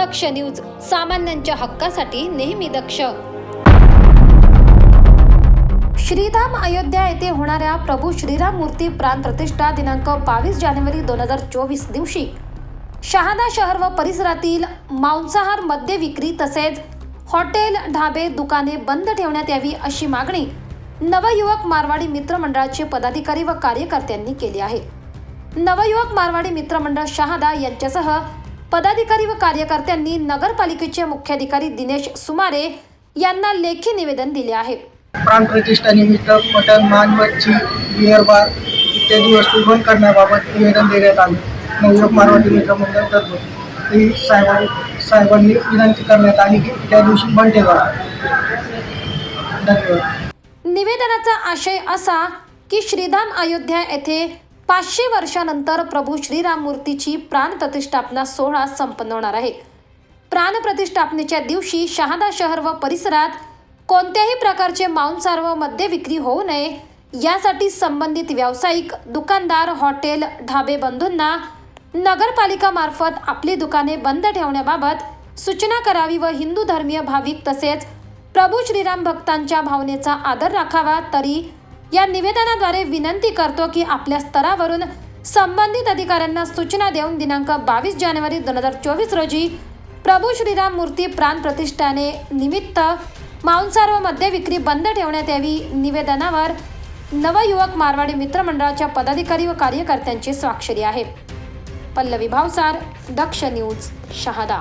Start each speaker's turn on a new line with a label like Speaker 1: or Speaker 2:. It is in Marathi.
Speaker 1: दक्ष न्यूज सामान्यांच्या हक्कासाठी नेहमी दक्ष. श्रीधाम अयोध्या येथे होणाऱ्या प्रभू श्रीराम मूर्ती प्राण प्रतिष्ठा दिनांक बावीस जानेवारी दोन हजार चोवीस दिवशी शहादा शहर व परिसरातील मांसाहार मद्य विक्री तसेच हॉटेल ढाबे दुकाने बंद ठेवण्यात यावी अशी मागणी नवयुवक मारवाडी मित्रमंडळाचे पदाधिकारी व कार्यकर्त्यांनी केली आहे. नवयुवक मारवाडी मित्रमंडळ शहादा यांच्यासह पदाधिकारी व कार्यकर्त्यांनी नगरपालिकेचे मुख्याधिकारी दिनेश सुमारे यांना लेखी निवेदन दिले आहे.
Speaker 2: प्राणप्रतिष्ठानिमित्त मटण मान मच्छी बिअर बार इत्यादी वस्तू बंद करण्याबाबत निवेदन देण्यात आले. नवयुवक मारवाडी मित्र मंडळ तर्फे ही साहेबांनी साहेबांनी विनंती करण्यात आली की त्या दिवशी बंद ठेवा. धन्यवाद.
Speaker 1: निवेदनाचा आशय असा की श्रीधाम अयोध्या येथे पाचशे वर्षानंतर प्रभू श्रीराम मूर्तीची प्राण प्रतिष्ठापना सोहळा संपन्न होणार आहे. प्राण प्रतिष्ठापनेच्या दिवशी शहादा शहर व परिसरात कोणत्याही प्रकारचे मांसाहार व मद्य विक्री होऊ नये यासाठी संबंधित व्यावसायिक दुकानदार हॉटेल ढाबे बंधूंना नगरपालिकामार्फत आपली दुकाने बंद ठेवण्याबाबत सूचना करावी व हिंदू धर्मीय भाविक तसेच प्रभू श्रीराम भक्तांच्या भावनेचा आदर राखावा तरी या निवेदनाद्वारे विनंती करतो की आपल्या स्तरावरून संबंधित अधिकाऱ्यांना सूचना देऊन दिनांक बावीस जानेवारी दोन हजार चोवीस रोजी प्रभू श्रीराम मूर्ती प्राण प्रतिष्ठाने निमित्त मांसार व मद्य विक्री बंद ठेवण्यात यावी. निवेदनावर नवयुवक मारवाडी मित्रमंडळाच्या पदाधिकारी व कार्यकर्त्यांची स्वाक्षरी आहे. पल्लवी भावसार दक्ष न्यूज शहादा.